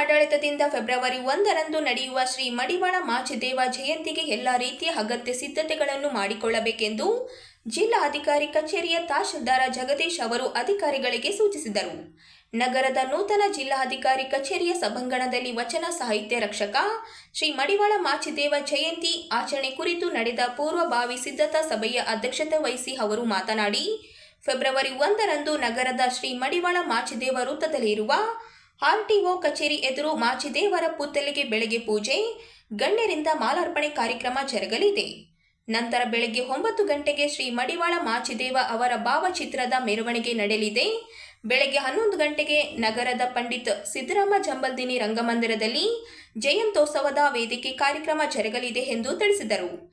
ಜಿಲ್ಲಾಡಳಿತದಿಂದ ಫೆಬ್ರವರಿ ಒಂದರಂದು ನಡೆಯುವ ಶ್ರೀ ಮಡಿವಾಳ ಮಾಚಿದೇವ ಜಯಂತಿಗೆ ಎಲ್ಲ ರೀತಿಯ ಅಗತ್ಯ ಸಿದ್ಧತೆಗಳನ್ನು ಮಾಡಿಕೊಳ್ಳಬೇಕೆಂದು ಜಿಲ್ಲಾಧಿಕಾರಿ ಕಚೇರಿಯ ತಹಶೀಲ್ದಾರ ಜಗದೀಶ್ ಅವರು ಅಧಿಕಾರಿಗಳಿಗೆ ಸೂಚಿಸಿದರು. ನಗರದ ನೂತನ ಜಿಲ್ಲಾಧಿಕಾರಿ ಕಚೇರಿಯ ಸಭಾಂಗಣದಲ್ಲಿ ವಚನ ಸಾಹಿತ್ಯ ರಕ್ಷಕ ಶ್ರೀ ಮಡಿವಾಳ ಮಾಚಿದೇವ ಜಯಂತಿ ಆಚರಣೆ ಕುರಿತು ನಡೆದ ಪೂರ್ವಭಾವಿ ಸಿದ್ಧತಾ ಸಭೆಯ ಅಧ್ಯಕ್ಷತೆ ವಹಿಸಿ ಅವರು ಮಾತನಾಡಿ, ಫೆಬ್ರವರಿ ಒಂದರಂದು ನಗರದ ಶ್ರೀ ಮಡಿವಾಳ ಮಾಚಿದೇವ ವೃತ್ತದಲ್ಲಿರುವ ಆರ್ಟಿಒ ಕಚೇರಿ ಎದುರು ಮಾಚಿದೇವರ ಪುತ್ತಲಿಗೆ ಬೆಳಗ್ಗೆ ಪೂಜೆ, ಗಣ್ಯರಿಂದ ಮಾಲಾರ್ಪಣೆ ಕಾರ್ಯಕ್ರಮ ಜರುಗಲಿದೆ. ನಂತರ ಬೆಳಗ್ಗೆ ಒಂಬತ್ತು ಗಂಟೆಗೆ ಶ್ರೀ ಮಡಿವಾಳ ಮಾಚಿದೇವ ಅವರ ಭಾವಚಿತ್ರದ ಮೆರವಣಿಗೆ ನಡೆಯಲಿದೆ. ಬೆಳಗ್ಗೆ ಹನ್ನೊಂದು ಗಂಟೆಗೆ ನಗರದ ಪಂಡಿತ್ ಸಿದ್ದರಾಮ ಜಂಬಲ್ದಿನಿ ರಂಗಮಂದಿರದಲ್ಲಿ ಜಯಂತೋತ್ಸವದ ವೇದಿಕೆ ಕಾರ್ಯಕ್ರಮ ಜರುಗಲಿದೆ ಎಂದು ತಿಳಿಸಿದರು.